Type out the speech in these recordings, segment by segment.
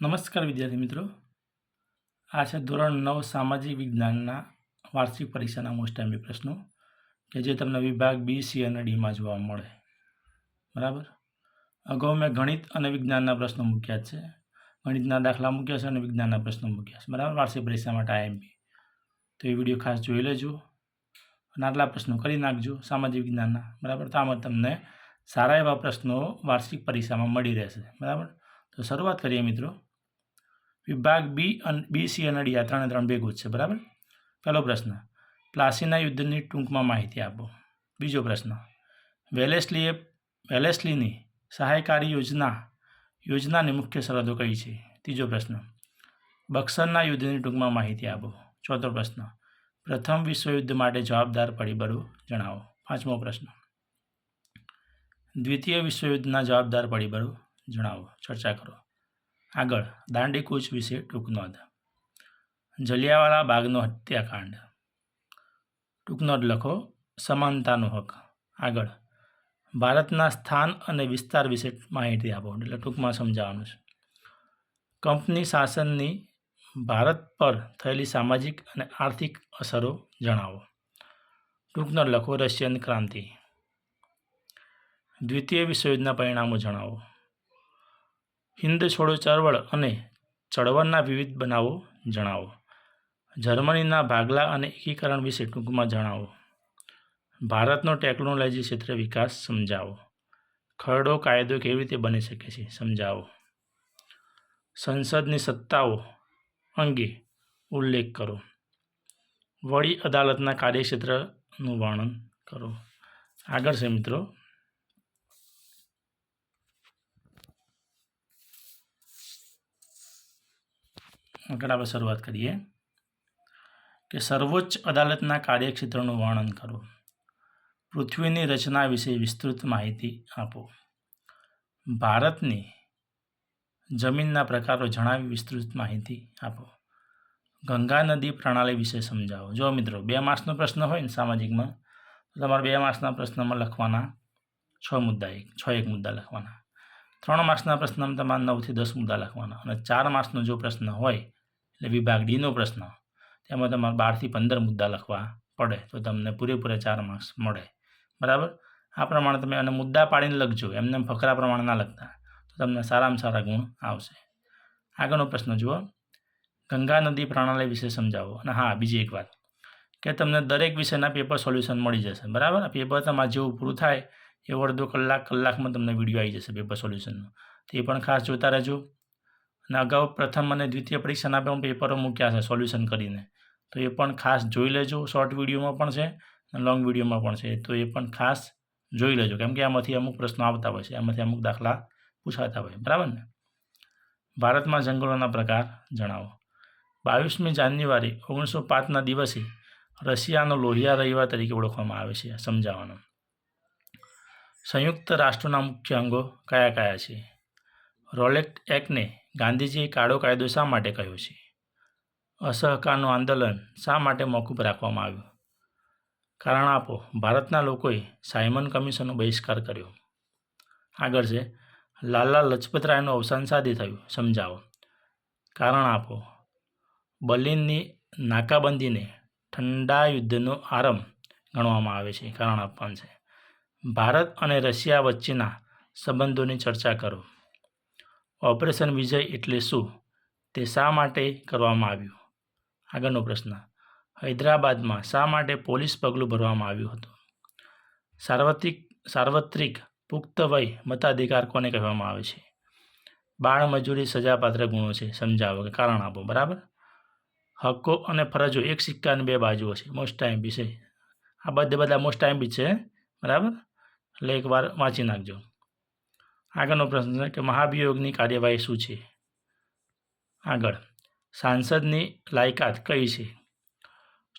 નમસ્કાર વિદ્યાર્થી મિત્રો. આ છે ધોરણ નવ સામાજિક વિજ્ઞાનના વાર્ષિક પરીક્ષાના મોસ્ટ ટાઈમ પ્રશ્નો કે જે તમને વિભાગ બી સી અને ડીમાં જોવા મળે. બરાબર? અગાઉ મેં ગણિત અને વિજ્ઞાનના પ્રશ્નો મૂક્યા છે. ગણિતના દાખલા મૂક્યા છે અને વિજ્ઞાનના પ્રશ્નો મૂક્યા છે. બરાબર? વાર્ષિક પરીક્ષા માટે આઈએમપી તો એ વીડિયો ખાસ જોઈ લેજો અને આટલા પ્રશ્નો કરી નાખજો સામાજિક વિજ્ઞાનના. બરાબર? તો આમાં તમને સારા એવા પ્રશ્નો વાર્ષિક પરીક્ષામાં મળી રહેશે. બરાબર? તો શરૂઆત કરીએ મિત્રો. વિભાગ બી અને બી, સી અને ડી, આ ત્રણે ત્રણ ભેગું છે, બરાબર? પહેલો પ્રશ્ન, પ્લાસીના યુદ્ધની ટૂંકમાં માહિતી આપો. બીજો પ્રશ્ન, વેલેસ્લીએ, વેલેસ્લીની સહાયકારી યોજના, યોજનાની મુખ્ય શરતો કઈ છે? ત્રીજો પ્રશ્ન, બક્સરના યુદ્ધની ટૂંકમાં માહિતી આપો. ચોથો પ્રશ્ન, પ્રથમ વિશ્વયુદ્ધ માટે જવાબદાર પરિબળો જણાવો. પાંચમો પ્રશ્ન, દ્વિતીય વિશ્વયુદ્ધના જવાબદાર પરિબળો જણાવો. ચર્ચા કરો. આગળ દાંડી કૂચ વિશે ટૂંક નોંધ. જલિયાવાલા બાગનો હત્યાકાંડ. ટૂંક નોંધ લખો, સમાનતાનો હક. આગળ, ભારતના સ્થાન અને વિસ્તાર વિશે માહિતી આપો. એટલે ટૂંકમાં સમજાવવાનું છે. કંપની શાસનની ભારત પર થયેલી સામાજિક અને આર્થિક અસરો જણાવો. ટૂંક નોંધ લખો, રશિયન ક્રાંતિ. દ્વિતીય વિશ્વયુદ્ધના પરિણામો જણાવો. હિન્દ છોડો ચળવળ અને ચળવળના વિવિધ બનાવો જણાવો. જર્મનીના ભાગલા અને એકીકરણ વિશે ટૂંકમાં જણાવો. ભારતનો ટેકનોલોજી ક્ષેત્રે વિકાસ સમજાવો. ખરડો કાયદો કેવી રીતે બની શકે છે સમજાવો. સંસદની સત્તાઓ અંગે ઉલ્લેખ કરો. વડી અદાલતના કાર્યક્ષેત્રનું વર્ણન કરો. આગળ છે મિત્રો આગળ આપણે શરૂઆત કરીએ કે સર્વોચ્ચ અદાલતના કાર્યક્ષેત્રનું વર્ણન કરો. પૃથ્વીની રચના વિશે વિસ્તૃત માહિતી આપો. ભારતની જમીનના પ્રકારો જણાવી વિસ્તૃત માહિતી આપો. ગંગા નદી પ્રણાલી વિશે સમજાવો. જો મિત્રો, બે માર્ક્સનો પ્રશ્ન હોય ને સામાજિકમાં, તો તમારે બે માર્ક્સના પ્રશ્નમાં લખવાના છ મુદ્દા એક, છ એક મુદ્દા લખવાના. ત્રણ માર્ક્સના પ્રશ્નમાં તમારે નવથી દસ મુદ્દા લખવાના અને ચાર માર્ક્સનો જો પ્રશ્ન હોય એટલે વિભાગ ડીનો પ્રશ્ન. તેમાં તમારે બારથી પંદર મુદ્દા લખવા પડે, તો તમને પૂરેપૂરા ચાર માર્ક્સ મળે. બરાબર? આ પ્રમાણે તમે અને મુદ્દા પાડીને લખજો, એમને એમ ફકરા પ્રમાણે ના લખતા. તો તમને સારામાં સારા ગુણ આવશે. આગળનો પ્રશ્ન જુઓ. ગંગા નદી પ્રણાલી વિશે સમજાવો. અને હા, બીજી એક વાત. કે તમને દરેક વિષયના પેપર સોલ્યુશન મળી જશે. બરાબર? આ પેપર તમારે જેવું પૂરું થાય એવો અડધો કલાક, કલાકમાં તમને વીડિયો આવી જશે પેપર સોલ્યુશનનો તે પણ ખાસ જોતા રહેજો. અને અગાઉ પ્રથમ અને દ્વિતીય પરીક્ષાના પણ પેપરો મૂક્યા છે સોલ્યુશન કરીને. તો એ પણ ખાસ જોઈ લેજો, શોર્ટ વિડીયોમાં પણ છે અને લોંગ વિડીયોમાં પણ છે. તો એ પણ ખાસ જોઈ લેજો, કેમ કે આમાંથી અમુક પ્રશ્નો આવતા હોય છે, આમાંથી અમુક દાખલા પૂછાતા હોય, બરાબર ને? ભારતમાં જંગલોના પ્રકાર જણાવો. બાવીસમી જાન્યુઆરી, ઓગણીસો પાંચના દિવસે રશિયાનો લોહિયા રવિવાર તરીકે ઓળખવામાં આવે છે, સમજાવવાનો. સંયુક્ત રાષ્ટ્રોના મુખ્ય અંગો કયા કયા છે? રોલેક્ટ એક્ટને ગાંધીજીએ કાળો કાયદો શા માટે કહ્યો છે? અસહકારનું આંદોલન શા માટે મોકૂફ રાખવામાં આવ્યું? કારણ આપો, ભારતના લોકોએ સાયમન કમિશનનો બહિષ્કાર કર્યો. આગળ છે, લાલા લજપતરાયનું અવસાન સાદી થયું, સમજાવો. કારણ આપો બર્લિનની નાકાબંધીને ઠંડા યુદ્ધનો આરંભ ગણવામાં આવે છે, કારણ આપવાનું છે. ભારત અને રશિયા વચ્ચેના સંબંધોની ચર્ચા કરો. ઓપરેશન વિજય એટલે શું તે શા માટે કરવામાં આવ્યું? આગળનો પ્રશ્ન, હૈદરાબાદમાં શા માટે પોલીસ પગલું ભરવામાં આવ્યું હતું? સાર્વત્રિક સાર્વત્રિક પુખ્ત વય મતાધિકાર કોને કહેવામાં આવે છે? બાળ મજૂરી સજાપાત્ર ગુણો છે, સમજાવો કે કારણ આપો, બરાબર? હક્કો અને ફરજો એક સિક્કાની બે બાજુઓ છે મોસ્ટ ટાઈમ બી છે. આ બધે બધા મોસ્ટ ટાઈમ બી છે, બરાબર? એટલે એકવાર વાંચી નાખજો. આગળનો પ્રશ્ન છે કે મહાભિયોગની કાર્યવાહી શું છે? આગળ. સાંસદની લાયકાત કઈ છે?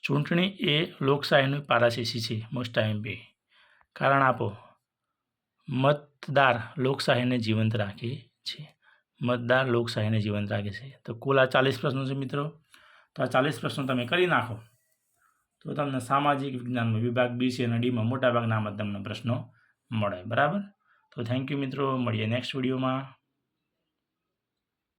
ચૂંટણી એ લોકશાહીનું પારાશીસી છે મોસ્ટ ટાઈમ બી. કારણ આપો, મતદાર લોકશાહીને જીવંત રાખે છે. મતદાર લોકશાહીને જીવંત રાખે છે. તો કુલ આ ચાલીસ પ્રશ્નો છે મિત્રો. તો આ ચાલીસ પ્રશ્નો તમે કરી નાખો. તો તમને સામાજિક વિજ્ઞાનમાં વિભાગ બી સી અને ડીમાં મોટાભાગના આમાં તમને પ્રશ્નો મળે. બરાબર? તો થેન્ક યુ મિત્રો મળીએ નેક્સ્ટ વિડીયોમાં